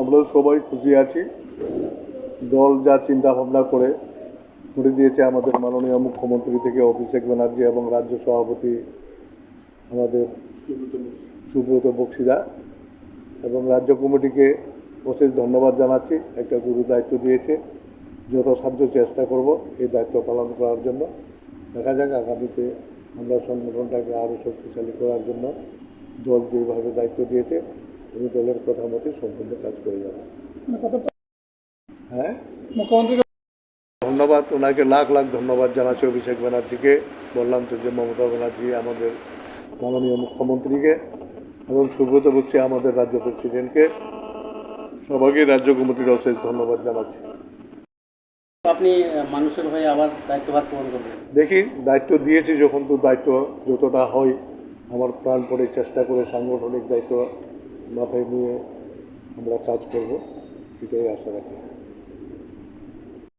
আমরা সবাই খুশি আছি। দল যা চিন্তা ভাবনা করে করে দিয়েছে আমাদের মাননীয় মুখ্যমন্ত্রী থেকে অভিষেক ব্যানার্জি এবং রাজ্য সভাপতি আমাদের সুব্রত বক্সিদা এবং রাজ্য কমিটিকে অশেষ ধন্যবাদ জানাচ্ছি। একটা গুরু দায়িত্ব দিয়েছে। যথাসাধ্য চেষ্টা করব এই দায়িত্ব পালন করার জন্য। দেখা যাক আগামীতে আমরা সংগঠনটাকে আরও শক্তিশালী করার জন্য দল যেভাবে দায়িত্ব দিয়েছে আমি দলের কথা মতে সম্পূর্ণ কাজ করে যাব। হ্যাঁ? মুখ্যমন্ত্রীকে ধন্যবাদ ওনাকে লাখ লাখ ধন্যবাদ জানাচ্ছি অভিষেক ব্যানার্জিকে। বললাম তো যে মমতা ব্যানার্জি আমাদের মাননীয় মুখ্যমন্ত্রীকে এবং সুব্রত বক্সি আমাদের রাজ্য প্রেসিডেন্টকে। সবাইকে রাজ্য কমিটির অশেষ ধন্যবাদ জানাচ্ছি। আপনি মানুষের হয়ে আবার দায়িত্বভার পালন করবেন দেখি দায়িত্ব দিয়েছি যখন তো দায়িত্ব যতটা হয় আমার প্রাণ পড়ে চেষ্টা করে সাংগঠনিক দায়িত্ব মাথায় নিয়ে আমরা কাজ করব এটাই আশা রাখি।